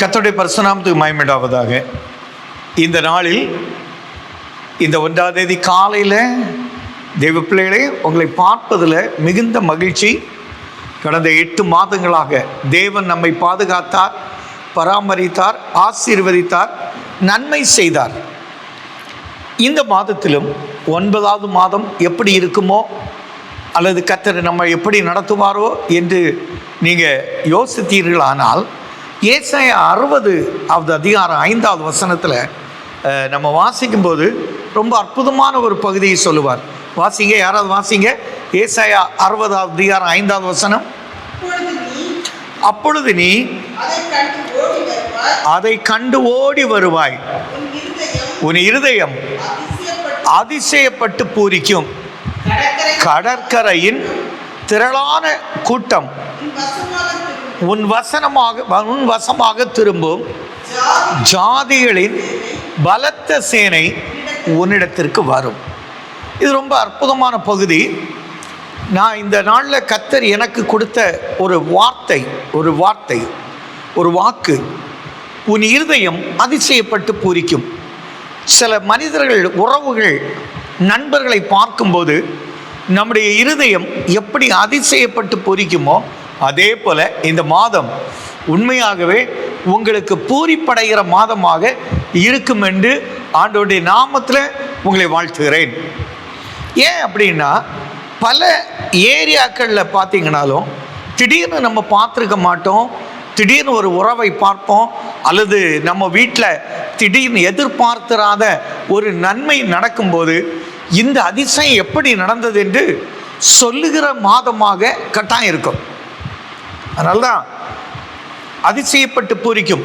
கத்தோடைய பரிசுநாமத்துக்கு மயமிடாவதாக இந்த நாளில் இந்த ஒன்றாம் தேதி காலையில் தெய்வ பிள்ளைகளே உங்களை பார்ப்பதில் மிகுந்த மகிழ்ச்சி. கடந்த எட்டு மாதங்களாக தேவன் நம்மை பாதுகாத்தார் பராமரித்தார் ஆசீர்வதித்தார் நன்மை செய்தார். இந்த மாதத்திலும் ஒன்பதாவது மாதம் எப்படி இருக்குமோ அல்லது கத்தர் நம்ம எப்படி நடத்துவாரோ என்று நீங்கள் யோசித்தீர்களானால் ஏசாய அறுபது அவது அதிகாரம் ஐந்தாவது வசனத்தில் நம்ம வாசிக்கும்போது ரொம்ப அற்புதமான ஒரு பகுதியை சொல்லுவார். வாசிங்க யாராவது வாசிங்க? ஏசாயா அறுபதாவது அதிகாரம் ஐந்தாவது வசனம். அப்பொழுது நீ அதை கண்டு ஓடி வருவாய். உன் இருதயம் அதிசயப்பட்டு பூரிக்கும். கடற்கரையின் திரளான கூட்டம். உன் உன் வசனமாக உன் வசமாக திரும்பும். ஜாதிகளின் பலத்த சேனை உன்னிடத்திற்கு வரும். இது ரொம்ப அற்புதமான பகுதி. நான் இந்த நாளில் கத்தர் எனக்கு கொடுத்த ஒரு வார்த்தை ஒரு வார்த்தை ஒரு வாக்கு உன் இருதயம் அதிசயப்பட்டு பூரிக்கும். சில மனிதர்கள் உறவுகள் நண்பர்களை பார்க்கும்போது நம்முடைய இருதயம் எப்படி அதிசயப்பட்டு பொறிக்குமோ அதே போல இந்த மாதம் உண்மையாகவே உங்களுக்கு பூரிப்படைகிற மாதமாக இருக்கும் என்று ஆண்டோடைய நாமத்தில் உங்களை வாழ்த்துகிறேன். ஏன் அப்படின்னா பல ஏரியாக்களில் பார்த்தீங்கனாலும் திடீர்னு நம்ம பார்த்துருக்க மாட்டோம் திடீர்னு ஒரு உறவை பார்ப்போம் அல்லது நம்ம வீட்டில் திடீர்னு எதிர்பார்த்திராத ஒரு நன்மை நடக்கும்போது இந்த அதிசயம் எப்படி நடந்தது என்று சொல்லுகிற மாதமாக கட்டாயம் இருக்கும். அதனால தான் அதிசயப்பட்டு பூரிக்கும்.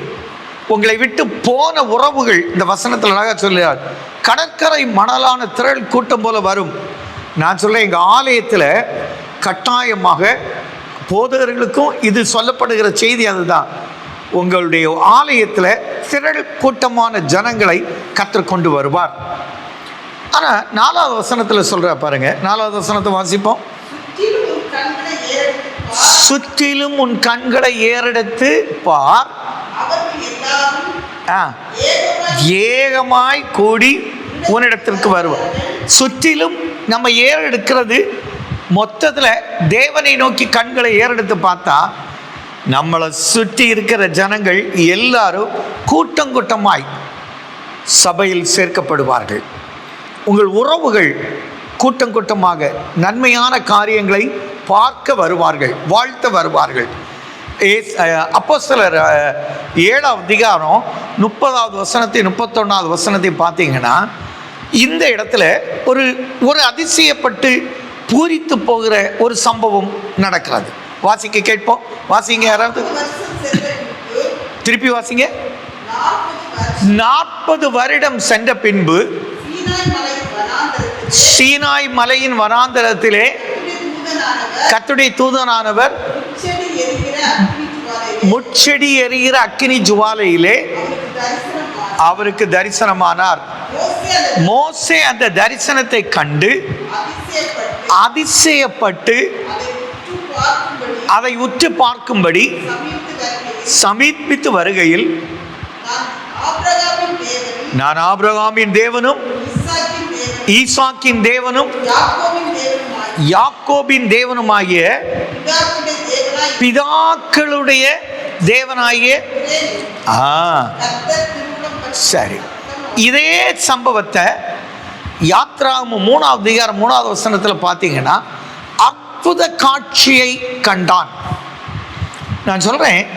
உங்களை விட்டு போன உறவுகள் இந்த வசனத்தில் அழகாக சொல்லுகிறார். கடற்கரை மணலான திரள் கூட்டம் போல வரும். நான் சொல்ல எங்கள் ஆலயத்தில் கட்டாயமாக போதகர்களுக்கும் இது சொல்லப்படுகிற செய்தி அதுதான். உங்களுடைய ஆலயத்தில் திரள் கூட்டமான ஜனங்களை கற்றுக்கொண்டு வருவார். ஆனால் நாலாவது வசனத்தில் சொல்கிற பாருங்க. நாலாவது வசனத்தை வாசிப்போம். சுற்றிலும் உன் கண்களை ஏறெடுத்து பார். ஆ. ஏகமாய் ஏகமாய் கூடி உன்னிடத்திற்கு வருவார். சுற்றிலும் நம்ம ஏறெடுக்கிறது மொத்தத்தில் தேவனை நோக்கி கண்களை ஏறெடுத்து பார்த்தா நம்மளை சுற்றி இருக்கிற ஜனங்கள் எல்லாரும் கூட்டம் கூட்டமாய் சபையில் சேர்க்கப்படுவார்கள். உங்கள் உறவுகள் கூட்டம் கூட்டமாக நன்மையான காரியங்களை பார்க்க வருவார்கள் வாழ்த்த வருவார்கள். அப்போ சிலர் ஏழாவது அதிகாரம் முப்பதாவது வசனத்தை முப்பத்தொன்னாவது வசனத்தை பார்த்தீங்கன்னா இந்த இடத்துல ஒரு ஒரு அதிசயப்பட்டு பூரித்து போகிற ஒரு சம்பவம் நடக்கிறது. வாசிக்க கேட்போம். வாசிங்க யாராவது? திருப்பி வாசிங்க. நாற்பது வருடம் சென்ற பின்பு சீனாய் மலையின் வனாந்தரத்திலே கத்துடைய தூதனானவர் முச்செடி எரிகிற அக்கினி ஜுவாலையிலே. அவருக்கு தரிசனமானார். மோசே அந்த தரிசனத்தை கண்டு அதிசயப்பட்டு அதை உற்று பார்க்கும்படி சமீபித்து வருகையில் நான் ஆபிரகாமின் தேவனும் ஈசாக்கின் தேவனும் யாக்கோபின் தேவனுமாகிய பிதாக்களுடைய தேவனாகிய ஆ. சரி. இதே சம்பவத்தை யாத்ராம மூணாவது அதிகாரம் மூணாவது வசனத்தில் பார்த்தீங்கன்னா அற்புத காட்சியை கண்டான். நான் சொல்கிறேன்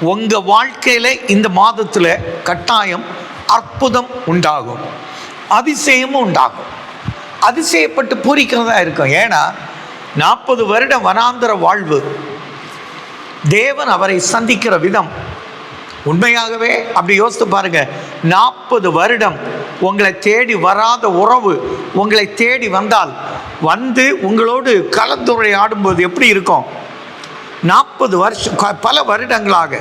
உங்கள் வாழ்க்கையில் இந்த மாதத்தில் கட்டாயம் அற்புதம் உண்டாகும் அதிசயமும் உண்டாகும். அதிசயப்பட்டு பூரிக்கிறதா இருக்கும். ஏன்னா நாற்பது வருட வனாந்தர வாழ்வு. தேவன் அவரை சந்திக்கிற விதம். உண்மையாகவே அப்படி யோசித்து பாருங்க. நாற்பது வருடம் உங்களை தேடி வராத உறவு உங்களை தேடி வந்தால் வந்து உங்களோடு கலந்துரையாடும்போது எப்படி இருக்கும்? நாற்பது வருஷம் க- பல வருடங்களாக.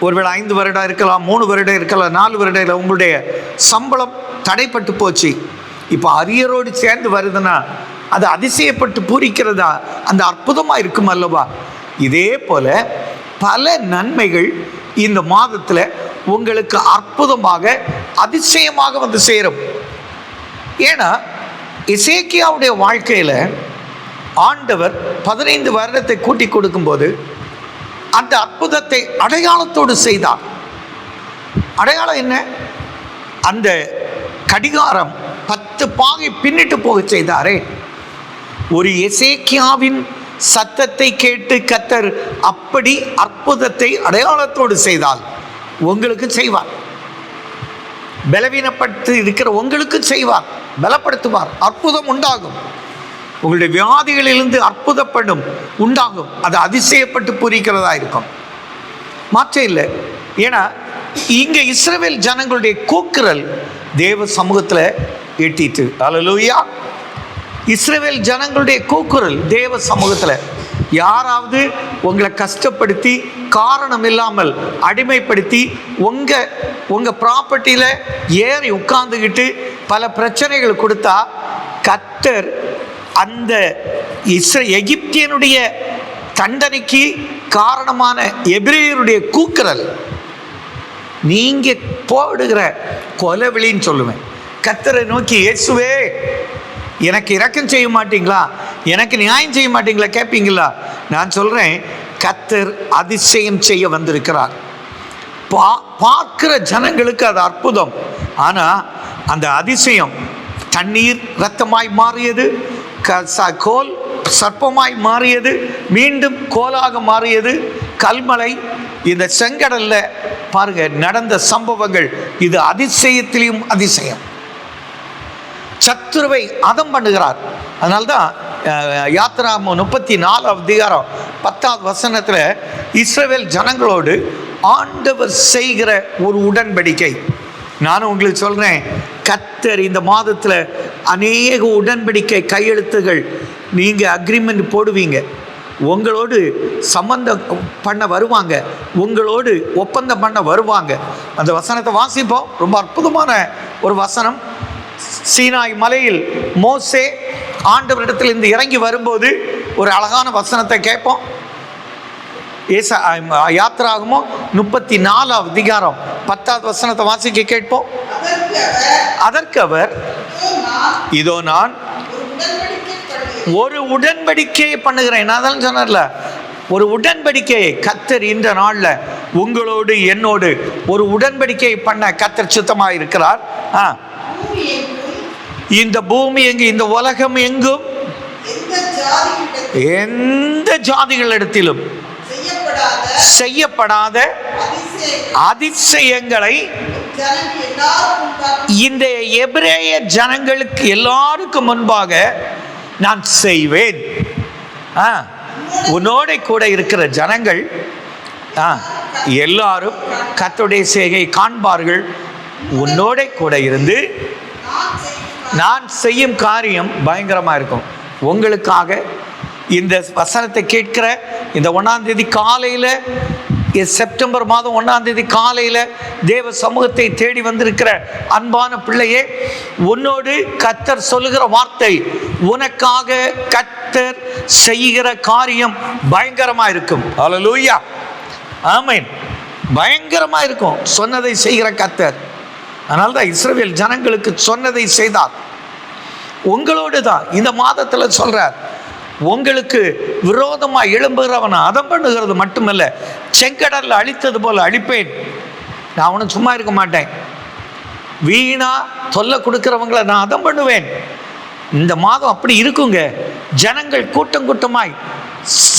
ஒருவேளை ஐந்து வருடம் இருக்கலாம் மூணு வருடம் இருக்கலாம் நாலு வருடம் உங்களுடைய சம்பளம் தடைப்பட்டு போச்சு. இப்போ அரியரோடு சேர்ந்து வருதுன்னா அது அதிசயப்பட்டு பூரிக்கிறதா? அந்த அற்புதமாக இருக்கும் அல்லவா? இதே போல பல நன்மைகள் இந்த மாதத்தில் உங்களுக்கு அற்புதமாக அதிசயமாக வந்து சேரும். ஏன்னா இசேக்கியாவுடைய வாழ்க்கையில் ஆண்டவர் பதினைந்து வருடத்தை கூட்டி கொடுக்கும்போது அந்த அற்புதத்தை அடையாளத்தோடு செய்தார். அடையாளம் என்ன? அந்த கடிகாரம் பத்து பாகை பின்னிட்டு போக செய்தாரே. ஒரு எசேக்கியாவின் சத்தத்தை கேட்டு கத்தர் அப்படி அற்புதத்தை அடையாளத்தோடு செய்தால் உங்களுக்கு செய்வார். பலவீனப்பட்டு இருக்கிற உங்களுக்கு செய்வார். பலப்படுத்துவார். அற்புதம் உண்டாகும். உங்களுடைய வியாதிகளிலிருந்து அற்புதப்படும் உண்டாகும். அது அதிசயப்பட்டு பூரிக்கிறதா இருக்கும். மாற்றம் இல்லை. ஏன்னா இங்கே இஸ்ரேல் ஜனங்களுடைய கூக்குரல் தேவ சமூகத்தில் எட்டிட்டு. அலலூயா இஸ்ரேவேல் ஜனங்களுடைய கூக்குரல் தேவ சமூகத்தில். யாராவது உங்களை கஷ்டப்படுத்தி காரணம் இல்லாமல் அடிமைப்படுத்தி உங்கள் உங்கள் ப்ராப்பர்ட்டியில் ஏறி உட்காந்துக்கிட்டு பல பிரச்சனைகள் கொடுத்தா கத்தர் அந்த இஸ்ர எகிப்தியனுடைய தண்டனைக்கு காரணமான எபிரேயருடைய கூக்குரல். நீங்கள் போடுகிற கொலவெளின்னு சொல்லுவேன். கத்தரை நோக்கி இயேசுவே எனக்கு இரக்கம் செய்ய மாட்டீங்களா? எனக்கு நியாயம் செய்ய மாட்டீங்களா? கேட்பீங்களா நான் சொல்கிறேன் கத்தர் அதிசயம் செய்ய வந்திருக்கிறார். பா பார்க்குற ஜனங்களுக்கு அது அற்புதம். ஆனால் அந்த அதிசயம் தண்ணீர் ரத்தமாய் மாறியது க ச- கோல் சர்ப்பமாய் மாறியது மீண்டும் கோலாக மாறியது கல்மலை இந்த செங்கடலில் பாருங்க நடந்த சம்பவங்கள். இது அதிசயத்திலையும் அதிசயம். சத்துருவை அதம் பண்ணுகிறார். அதனால்தான் அஹ், முப்பத்தி நாலு அதிகாரம் பத்தாவது வசனத்தில் இஸ்ரேல் ஜனங்களோடு ஆண்டவர் செய்கிற ஒரு உடன்படிக்கை. நானும் உங்களுக்கு சொல்கிறேன் கத்தர் இந்த மாதத்தில் அநேக உடன்படிக்கை கையெழுத்துகள் நீங்கள் அக்ரிமெண்ட் போடுவீங்க. உங்களோடு சம்பந்தம் பண்ண வருவாங்க. உங்களோடு ஒப்பந்தம் பண்ண வருவாங்க. அந்த வசனத்தை வாசிப்போம். ரொம்ப அற்புதமான ஒரு வசனம். சீனாய் மலையில் மோசே ஆண்டவரிடத்தில் இருந்து இறங்கி வரும்போது ஒரு அழகான வசனத்தை கேட்போம். ஏச யாத்திராகமோ? முப்பத்தி நாலாவது அதிகாரம் பத்தாவது வசனத்தை வாசிக்க கேட்போம். அதற்கு அவர் இதோ நான் ஒரு உடன்படிக்கையை பண்ணுகிறேன். பண்ணுகிறேன் நான் தான் ஒரு உடன்படிக்கையை கத்தர் இந்த நாளில் உங்களோடு என்னோடு ஒரு உடன்படிக்கையை பண்ண கத்தர் சுத்தமாக இருக்கிறார். ஆ. இந்த பூமி எங்கு இந்த உலகம் எங்கும்? எந்த ஜாதிகளிடத்திலும் செய்யப்படாத அதிசயங்களை இந்த எபிரேய ஜனங்களுக்கு எல்லாருக்கும் முன்பாக நான் செய்வேன். ஆ உன்னோட கூட இருக்கிற ஜனங்கள் ஆ எல்லாரும் கத்துடைய செய்கை காண்பார்கள். உன்னோட கூட இருந்து நான் செய்யும் நான் செய்யும் காரியம் பயங்கரமாக இருக்கும். உங்களுக்காக இந்த வசனத்தை கேட்கிற இந்த ஒன்றாம் தேதி காலையில் செப்டம்பர் மாதம் ஒன்றாம் தேதி காலையில் தேவ சமூகத்தை தேடி வந்திருக்கிற அன்பான பிள்ளையே உன்னோடு கத்தர் சொல்லுகிற வார்த்தை உனக்காக கத்தர் செய்கிற காரியம் பயங்கரமாக இருக்கும். அல்லேலூயா ஆமென். பயங்கரமாக இருக்கும். சொன்னதை செய்கிற கத்தர். அதனால தான் இஸ்ரவேல் ஜனங்களுக்கு சொன்னதை செய்தார். உங்களோடு தான் இந்த மாதத்தில் சொல்றார். உங்களுக்கு விரோதமாக எழும்புகிறவனை அதம் பண்ணுகிறது மட்டுமல்ல செங்கடலில் அழித்தது போல் அழிப்பேன். நான் அவனும் சும்மா இருக்க மாட்டேன். வீணா தொல்லை கொடுக்குறவங்களை நான் அதம் பண்ணுவேன். இந்த மாதம் அப்படி இருக்குங்க. ஜனங்கள் கூட்டம் கூட்டமாய்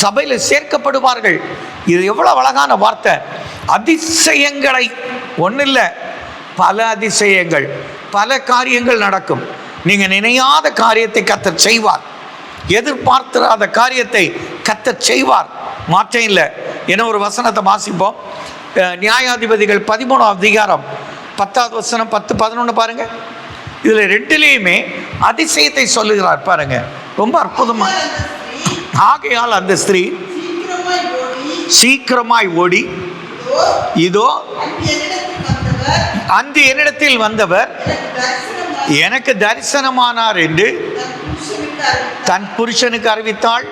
சபையில் சேர்க்கப்படுவார்கள். இது எவ்வளோ அழகான வார்த்தை. அதிசயங்களை ஒன்றும் இல்லை பல அதிசயங்கள் பல காரியங்கள் நடக்கும். நீங்கள் நினையாத காரியத்தை கத்தர் செய்வார். எதிர்பார்த்திராத காரியத்தை கத்த செய்வார். மாற்றம் இல்லை. என்ன ஒரு வசனத்தை வாசிப்போம். நியாயாதிபதிகள் பதிமூணாம் அதிகாரம் பத்தாவது வசனம் பத்து பதினொன்று பாருங்க. இதில் ரெண்டுலேயுமே அதிசயத்தை சொல்லுகிறார் பாருங்க. ரொம்ப அற்புதமாக ஆகையால் அந்த ஸ்திரீ சீக்கிரமாய் ஓடி இதோ அந்த என்னிடத்தில் வந்தவர் எனக்கு தரிசனமானார் என்று தன் புருஷனுக்கு அறிவித்தாள்.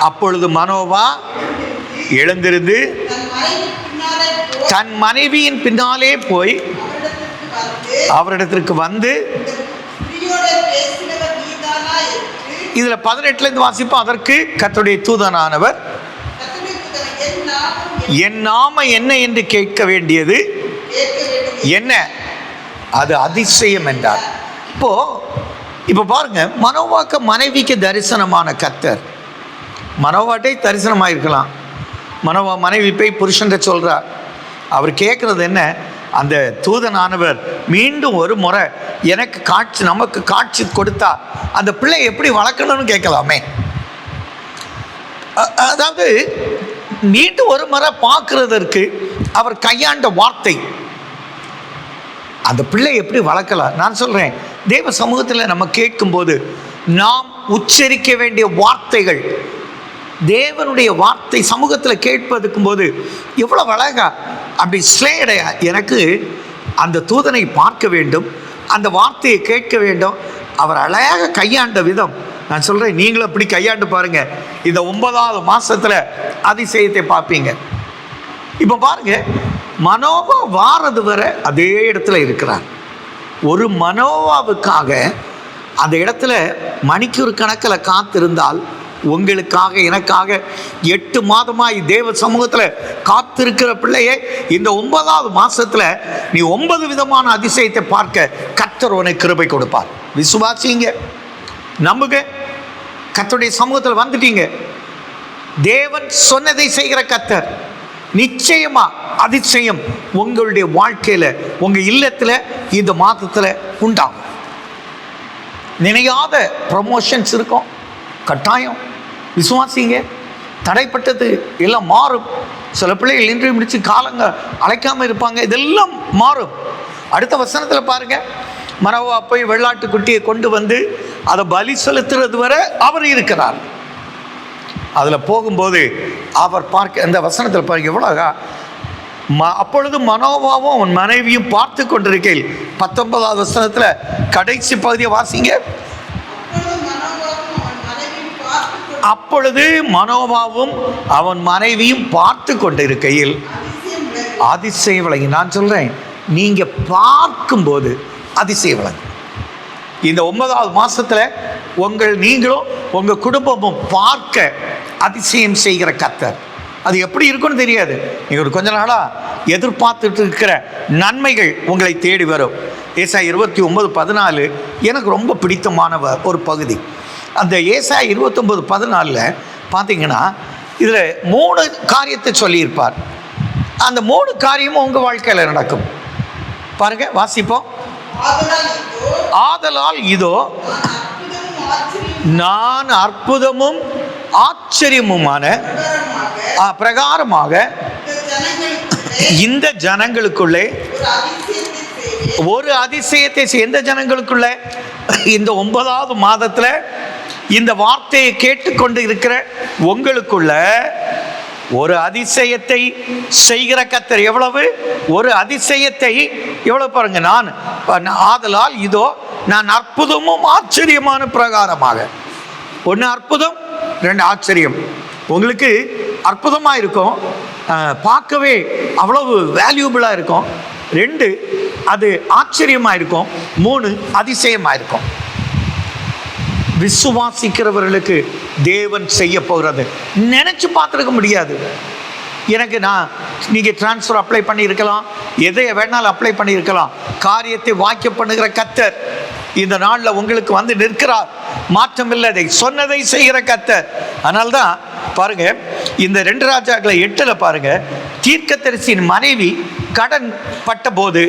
அப்பொழுது மனோவா எழுந்திருந்து தன் மனைவியின் பின்னாலே போய் அவரிடத்திற்கு வந்து இதில் பதினெட்டுலேருந்து பதினெட்டுல இருந்து வாசிப்போம் அதற்கு கத்துடைய தூதனானவர் என் நாம என்ன என்று கேட்க வேண்டியது என்ன? அது அதிசயம் என்றார். இப்போ இப்போ பாருங்க மனோவாக்க மனைவிக்கு தரிசனமான கத்தர் மனோவாட்டை தரிசனமாயிருக்கலாம். மனோவா மனைவி போய் புருஷன்ட்ட சொல்கிறார் அவர் கேட்குறது என்ன? அந்த தூதனானவர் மீண்டும் ஒரு முறை எனக்கு காட்சி நமக்கு காட்சி கொடுத்தா அந்த பிள்ளை எப்படி வளர்க்கணும்னு கேட்கலாமே. அதாவது மீண்டும் ஒரு முறை பார்க்குறதற்கு அவர் கையாண்ட வார்த்தை. அந்த பிள்ளை எப்படி வளர்க்கலாம்? நான் சொல்கிறேன் தேவ சமூகத்தில் நம்ம கேட்கும்போது நாம் உச்சரிக்க வேண்டிய வார்த்தைகள் தேவனுடைய வார்த்தை சமூகத்தில் கேட்பதுக்கும் போது எவ்வளோ அழகா அப்படி ஸ்லேடையா எனக்கு அந்த தூதனை பார்க்க வேண்டும் அந்த வார்த்தையை கேட்க வேண்டும் அவர் அழகாக கையாண்ட விதம். நான் சொல்கிறேன் நீங்களும் அப்படி கையாண்டு பாருங்கள் இந்த ஒன்பதாவது மாதத்தில் அதிசயத்தை பார்ப்பீங்க. இப்போ பாருங்க மனோபா வாரது வரை அதே இடத்துல இருக்கிறார். ஒரு மனோவாவுக்காக அந்த இடத்துல மணிக்கூர் கணக்கில் காத்திருந்தால் உங்களுக்காக எனக்காக எட்டு மாதமாக தேவ சமூகத்தில் காத்திருக்கிற பிள்ளையே இந்த ஒன்பதாவது மாதத்தில் நீ ஒன்பது விதமான அதிசயத்தை பார்க்க கத்தர் உனக்கு கிருபை கொடுப்பார். விசுவாசிங்க நம்புங்க கத்தருடைய சமூகத்தில் வந்துட்டீங்க. தேவன் சொன்னதை செய்கிற கத்தர் நிச்சயமாக அதிசயம் உங்களுடைய வாழ்க்கையில் உங்கள் இல்லத்தில் இந்த மாதத்தில் உண்டாகும். நினையாத ப்ரமோஷன்ஸ் இருக்கும் கட்டாயம். விசுவாசிங்க தடைப்பட்டது எல்லாம் மாறும். சில பிள்ளைகள் இன்றி முடிச்சு காலங்க அழைக்காமல் இருப்பாங்க இதெல்லாம் மாறும். அடுத்த வசனத்தில் பாருங்க. மரவா போய் வெள்ளாட்டு குட்டியை கொண்டு வந்து அதை பலி செலுத்துறது வரை அவர் இருக்கிறார். அதில் போகும்போது அவர் பார்க்க இந்த வசனத்தில் பாருங்க எவ்வளோ ம அப்பொழுது மனோபாவும் அவன் மனைவியும் பார்த்து கொண்டிருக்கையில் பத்தொன்பதாவது வசனத்தில் கடைசி பகுதியை வாசிங்க. அப்பொழுது மனோபாவும் அவன் மனைவியும் பார்த்து கொண்டிருக்கையில் அதிசய விளங்கி நான் சொல்கிறேன் நீங்கள் பார்க்கும்போது அதிசய விளங்கு இந்த ஒன்பதாவது மாதத்தில் உங்கள் நீங்களும் உங்கள் குடும்பமும் பார்க்க அதிசயம் செய்கிற கத்தர் அது எப்படி இருக்கும்னு தெரியாது. நீங்கள் ஒரு கொஞ்ச நாளாக எதிர்பார்த்துட்டு இருக்கிற நன்மைகள் உங்களை தேடி வரும். ஏசா இருபத்தி ஒன்பது பதினாலு எனக்கு ரொம்ப பிடித்தமான ஒரு பகுதி. அந்த ஏசா இருபத்தொம்பது பதினாலில் பார்த்தீங்கன்னா இதில் மூணு காரியத்தை சொல்லியிருப்பார். அந்த மூணு காரியமும் உங்கள் வாழ்க்கையில் நடக்கும். பாருங்க வாசிப்போம். ஆதலால் இதோ. நான் அற்புதமும் ஆச்சரியமுமான பிரகாரமாக இந்த ஜனங்களுக்குள்ளே ஒரு அதிசயத்தை எந்த ஜனங்களுக்குள்ள? இந்த ஒன்பதாவது மாதத்தில் இந்த வார்த்தையை கேட்டுக்கொண்டு இருக்கிற உங்களுக்குள்ள ஒரு அதிசயத்தை செய்கிற கத்தர் எவ்வளவு? ஒரு அதிசயத்தை எவ்வளவு பாருங்க நான் ஆதலால் இதோ நான் அற்புதமும் ஆச்சரியமான பிரகாரமாக. ஒன்று அற்புதம் ரெண்டு ஆச்சரியம். உங்களுக்கு அற்புதமாக இருக்கும். பார்க்கவே அவ்வளவு வேல்யூபிளாக இருக்கும். ரெண்டு அது ஆச்சரியமாக இருக்கும். மூணு அதிசயமாக இருக்கும். விசுவாசிக்கிறவர்களுக்கு தேவன் செய்ய போகிறது நினச்சி பார்த்துருக்க முடியாது. எனக்கு நான் நீங்கள் ட்ரான்ஸ்ஃபர் அப்ளை பண்ணியிருக்கலாம். எதை வேணாலும் அப்ளை பண்ணியிருக்கலாம். காரியத்தை வாக்கிய பண்ணுகிற கத்தர் இந்த நாளில் உங்களுக்கு வந்து நிற்கிறார். மாற்றம் இல்லை சொன்னதை செய்கிற கத்தர். அதனால்தான் பாருங்க இந்த ரெண்டு ராஜாக்களை எட்டில் பாருங்க. தீர்க்கதரிசியின் மனைவி கடன் பட்டபோது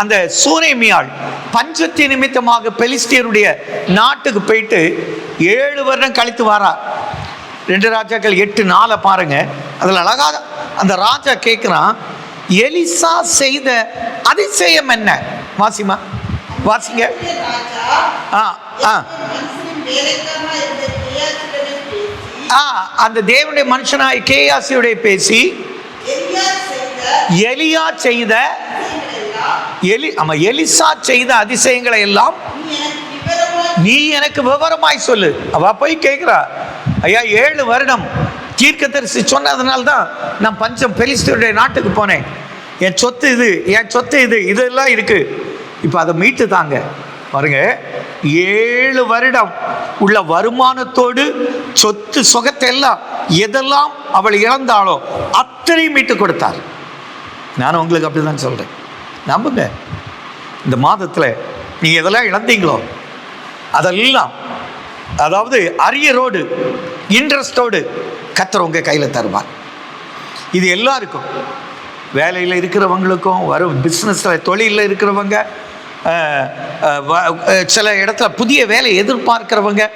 அந்த சூரைமியால் பஞ்சத்தி நிமித்தமாக பெலிஸ்தியருடைய நாட்டுக்கு போயிட்டு ஏழு வருடம் கழித்து வாரா. ரெண்டு ராஜாக்கள் எட்டு நாளை பாருங்க. அதில் அழகாக அந்த ராஜா கேட்குறான் எலிசா செய்த அதிசயம் என்ன? வாசிமா வாசிங்க. ஆ ஆ. ஆ அந்த தேவனுடைய மனுஷனாய் கேயாசியுடைய பேசி எலியா செய்த எலி ஆமா எலிசா செய்த அதிசயங்களை எல்லாம் நீ எனக்கு விவரமாய் சொல்லு. அவ போய் கேட்குறா ஐயா ஏழு வருடம் தீர்க்கதரிசி சொன்னதுனால தான் நான் பஞ்சம் பெலிஸ்தருடைய நாட்டுக்கு போனேன். என் சொத்து இது என் சொத்து இது இதெல்லாம் இருக்குது இப்போ அதை மீட்டு தாங்க. பாருங்க ஏழு வருடம் உள்ள வருமானத்தோடு சொத்து சுகத்தை எல்லாம் எதெல்லாம் அவள் இழந்தாளோ அத்தனையும் மீட்டு கொடுத்தார் நான் உங்களுக்கு அப்படிதான் சொல்கிறேன் நம்புங்க. இந்த மாதத்தில் நீங்கள் எதெல்லாம் இழந்தீங்களோ அதெல்லாம் அதாவது அரியரோடு இன்ட்ரெஸ்டோடு கத்தர் உங்கள் கையில் தருவார். இது எல்லாருக்கும். வேலையில் இருக்கிறவங்களுக்கும் வரும் பிஸ்னஸில் தொழிலில் இருக்கிறவங்க வ- சில இடத்துல புதிய வேலை எதிர்பார்க்கிறவங்க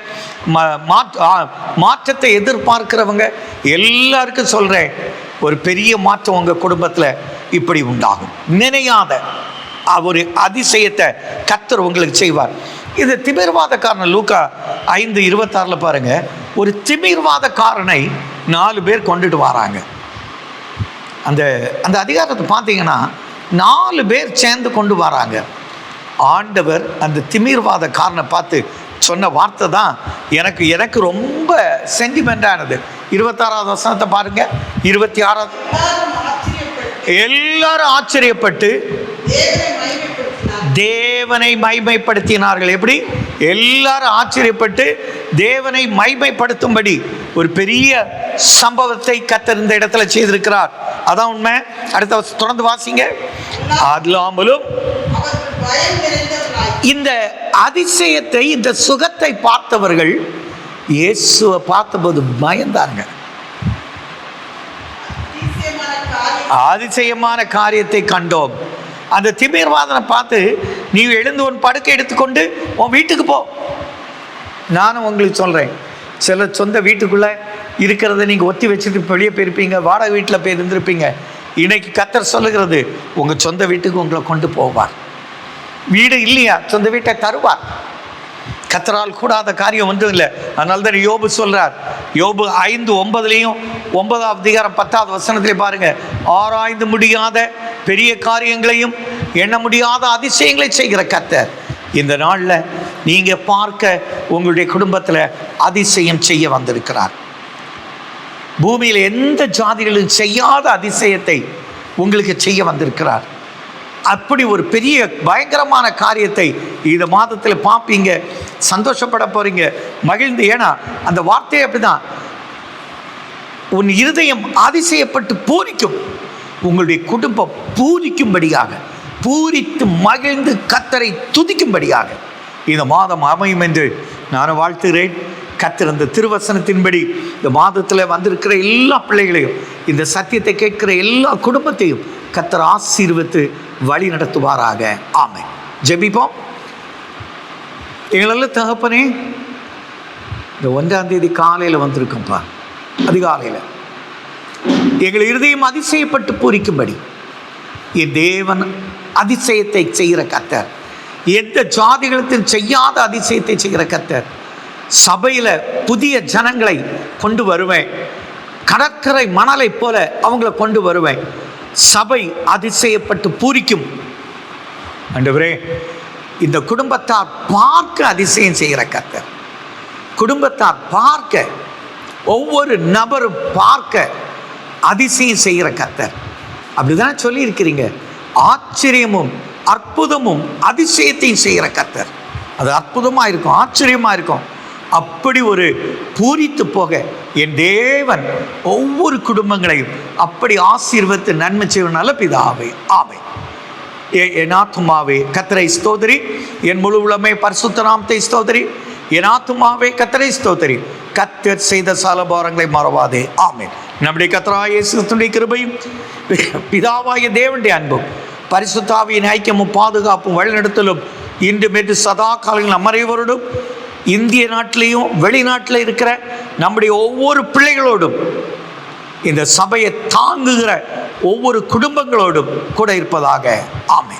ம- மாற்றத்தை எதிர்பார்க்கிறவங்க எல்லாருக்கும் சொல்கிறேன் ஒரு பெரிய மாற்றம் உங்கள் குடும்பத்தில் இப்படி உண்டாகும். நினையாத ஒரு அதிசயத்தை கத்தர் உங்களுக்கு செய்வார். இது திமிர்வாதக்காரன் லூக்கா ஐந்து இருபத்தாறில் பாருங்க. ஒரு திமிர்வாதக்காரனை நாலு பேர் கொண்டுட்டு வராங்க. அந்த அந்த அதிகாரத்தை பார்த்தீங்கன்னா நாலு பேர் சேர்ந்து கொண்டு வராங்க. ஆண்டவர் அந்த திமிர்வாத காரனை பார்த்து சொன்ன வார்த்தை தான் எனக்கு எனக்கு ரொம்ப சென்டிமெண்டானது இருபத்தாறாவது வசனத்தை பாருங்க. இருபத்தி ஆறாவது. எல்லாரும் ஆச்சரியப்பட்டு எல்லாரும் ஆச்சரியப்பட்டு தேவனை மைமைப்படுத்தினார்கள். எப்படி? எல்லாரும் ஆச்சரியப்பட்டு தேவனை மைமைப்படுத்தும்படி ஒரு பெரிய சம்பவத்தை கத்தர் இந்த இடத்துல செய்திருக்கிறார். அதான் உண்மை. அடுத்த தொடர்ந்து வாசிங்க. அல்லாமலும் இந்த அதிசயத்தை இந்த சுகத்தை பார்த்தவர்கள் இயேசுவை பார்த்தபோது பயந்தாங்க. அதிசயமான காரியத்தை கண்டோம். அந்த திமிர்வாதனை பார்த்து நீ எழுந்து உன் படுக்கை எடுத்துக்கொண்டு உன் வீட்டுக்கு போ. நானும் உங்களுக்கு சொல்கிறேன் சில சொந்த வீட்டுக்குள்ளே இருக்கிறத நீங்கள் ஒத்தி வச்சுட்டு வெளியே போயிருப்பீங்க வாடகை வீட்டில் போய் இருந்திருப்பீங்க. இன்னைக்கு கத்தர் சொல்லுகிறது உங்கள் சொந்த வீட்டுக்கு உங்களை கொண்டு போவார். வீடு இல்லையா? சொந்த வீட்டை தருவார். கத்தரால் கூடாத காரியம் ஒன்றும் இல்லை. அதனால தான் யோபு சொல்கிறார் யோபு ஐந்து ஒன்பதுலேயும் ஒன்பதாவது அதிகாரம் பத்தாவது வசனத்திலே பாருங்கள் ஆராய்ந்து முடியாத பெரிய காரியங்களையும் எண்ண முடியாத அதிசயங்களை செய்கிற கத்தர் இந்த நாளில் நீங்கள் பார்க்க உங்களுடைய குடும்பத்தில் அதிசயம் செய்ய வந்திருக்கிறார். பூமியில் எந்த ஜாதிகளும் செய்யாத அதிசயத்தை உங்களுக்கு செய்ய வந்திருக்கிறார். அப்படி ஒரு பெரிய பயங்கரமான காரியத்தை இந்த மாதத்தில் பார்ப்பீங்க சந்தோஷப்பட போகிறீங்க மகிழ்ந்து. ஏன்னா அந்த வார்த்தை அப்படிதான் உன் இருதயம் அதிசயப்பட்டு பூரிக்கும். உங்களுடைய குடும்பம் பூரிக்கும்படியாக பூரித்து மகிழ்ந்து கத்தரை துதிக்கும்படியாக. இந்த மாதம் அமையும் என்று நான் வாழ்த்துகிறேன். கத்தர் அந்த திருவசனத்தின்படி இந்த மாதத்தில் வந்திருக்கிற எல்லா பிள்ளைகளையும் இந்த சத்தியத்தை கேட்கிற எல்லா குடும்பத்தையும் கத்தர் ஆசீர்வத்து வழி நடத்துவாராக. ஆமை ஜெபிப்போம். எங்களெல்லாம் தகப்பனே இந்த ஒன்றாம் தேதி காலையில் வந்திருக்கோம்ப்பா. அதிகாலையில். எங்கள் இருதயம் அதிசயப்பட்டு பூரிக்கும்படி. என் தேவன் அதிசயத்தை செய்கிற கத்தர் எந்த ஜாதிகளத்தில் செய்யாத அதிசயத்தை செய்கிற கத்தர் சபையில் புதிய ஜனங்களை கொண்டு வருவேன். கடற்கரை மணலை போல அவங்கள கொண்டு வருவேன். சபை அதிசயப்பட்டு பூரிக்கும். அண்டவரே இந்த குடும்பத்தார் பார்க்க அதிசயம் செய்கிற கத்தர் குடும்பத்தார் பார்க்க ஒவ்வொரு நபரும் பார்க்க அதிசயம் செய்கிற கத்தர் அப்படிதான் சொல்லியிருக்கிறீங்க? ஆச்சரியமும் அற்புதமும் அதிசயத்தையும் செய்கிற கத்தர் அது அற்புதமாக இருக்கும் ஆச்சரியமாக இருக்கும். அப்படி ஒரு பூரித்து போக என் தேவன் ஒவ்வொரு குடும்பங்களையும் அப்படி ஆசீர்வத்து நன்மை செய்வனால பிதாவே ஆமை ஏ என் ஆத்துமாவே கத்தரை ஸ்தோதரி என் முழு உளமே பரிசுத்த நாமத்தை ஸ்தோதரி என் ஆத்துமாவே கத்தரை ஸ்தோதரி கத்தர் செய்த சாலபாரங்களை மறவாதே ஆமேன். நம்முடைய கத்ரா இயேசுடைய கிருபையும் பிதாவாய தேவனுடைய அன்பும் பரிசுத்தாவியின் ஐக்கியமும் பாதுகாப்பும் வழிநடத்தலும் இன்று மேற்று சதா காலங்கள் அமரைவரோடும் இந்திய நாட்டிலையும் வெளிநாட்டில் இருக்கிற நம்முடைய ஒவ்வொரு பிள்ளைகளோடும் இந்த சபையை தாங்குகிற ஒவ்வொரு குடும்பங்களோடும் கூட இருப்பதாக. ஆமை